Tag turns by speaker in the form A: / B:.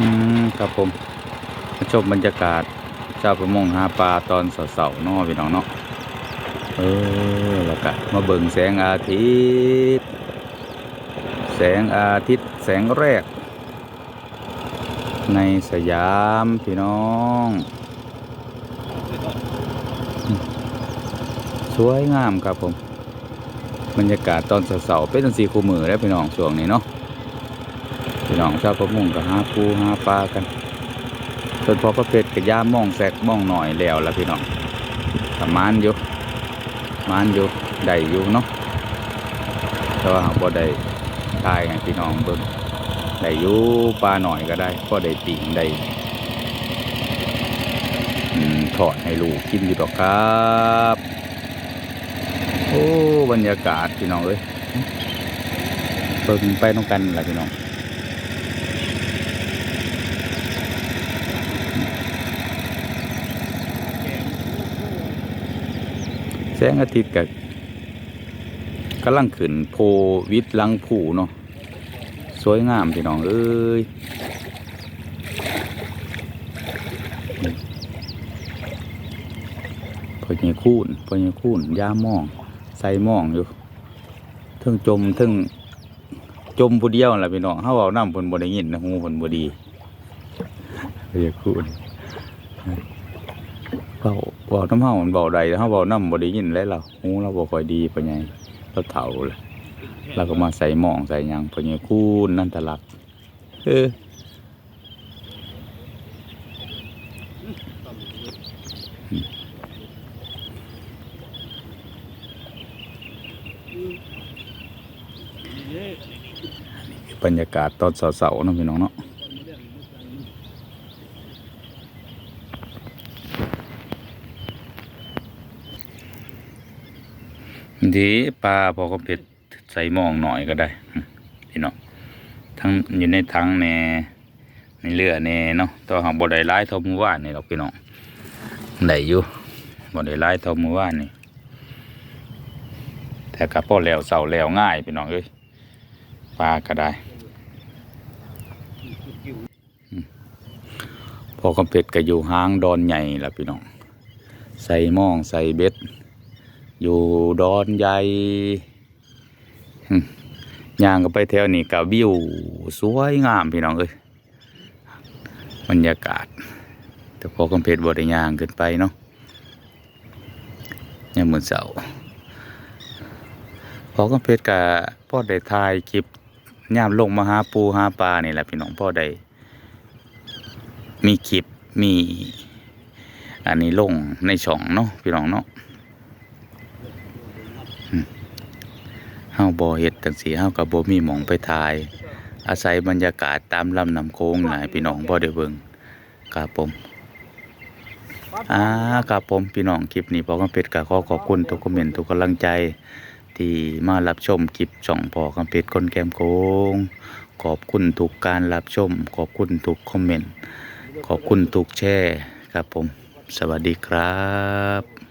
A: อืมครับผมมาชมบรรยากาศเจ้าประมงหาปลาตอนเสาๆเนาะพี่น้องเนาะเออแล้วก็มาเบิ่งแสงอาทิตย์ แสงอาทิตย์แสงแรก ในสยามพี่น้อง สวยงามครับผม บรรยากาศตอนเสาๆเป็นสีคูมือแล้วพี่น้องช่วงนี้เนาะ พี่น้องชาวประมงก็หาปูหาปลากันส่วนพอประเภทกับย่ามองแสกมองหน่อยแล้วละพี่น้องประมาณอยู่มานอยู่ได้อยู่เนาะแต่ว่าเราบ่ได้ทายให้พี่น้องเบิ่งได้อยู่ปลาหน่อยก็ได้ก็ได้ติ่งได้อืมทอดให้ลูกกินอยู่ดอกครับ โอ้บรรยากาศพี่น้องเอ้ยเบิ่งไปน้องกันล่ะพี่น้อง แสงอาทิตย์กับกำลังขึ้นโพวิทลังผูเนาะสวยงามพี่น้องเอ้ยพอเนี่ยคูนพอเนี่ยคูนย่ามอง ใส่มองอยู่ทึ่งจมทึ่งจมผู้เดียวแหละพี่น้องเฮาเว้าน้ำเพิ่นบ่ได้ยินนะหูเพิ่นบ่ดีเรียกคุณ เว้าเว้าน้ำเฮามันเว้าใดเฮาเว้าน้ำบ่ได้ยินแล้วเราหูเราบ่ค่อยดีปานใหญ่เราเฒ่าเลยเราก็มาใส่หมองใส่ยังเพิ่นนี่คุณนั่นตลักเออบบรรยากาศตอนเสาๆนะพี่น้องเนาะ ดีปลาพอก็เผ็ดใส่หม้องหน่อยก็ได้พี่น้องทั้งอยู่ในถังแน่ในเรือแน่เนาะตัวหางบ่ได้ร้ายท่าเมื่อว่านนี่หรอกพี่น้องได้อยู่บ่ได้ร้ายท่าเมื่อว่านนี่แต่กับพอแล้วเสาแล้วง่ายพี่น้องเอ้ยปลาก็ได้พอกำเป็ดก็อยู่ห้างดอนใหญ่ละพี่น้อง ใส่หมองใส่เบ็ด อยู่ดอนใหญ่ย่างก็ไปแถวนี้กับวิวสวยงามพี่น้องเอ้ยบรรยากาศ แต่พอกำเป็ดบ่ได้ย่างขึ้นไปเนาะยังเหมือนเสาพอกำเป็ดกับพ่อได้ถ่ายคลิปย่ามลงมาหาปูหาปลานี่แหละพี่น้องพ่อได้มีคลิปมี อันนี้ลงในช่องเนาะพี่น้องเนาะอืมเฮาบ่เฮ็ดจังซี่เฮาก็บ่มีหม่องไปถ่าย อาศัยบรรยากาศตามลำน้ำโค้งน่ะให้พี่น้องบ่ได้เบิ่งครับผมอ่าครับผมพี่น้องคลิปนี้พอกำเป็ดก็ขอขอบคุณทุกคอมเมนต์ทุกกำลังใจ ที่มารับชมคลิปช่องพอกำเป็ดคนแกมโค้งขอบคุณทุกการรับชม ขอบคุณทุกคอมเมนต์ขอบคุณทุกแช่ครับผม สวัสดีครับ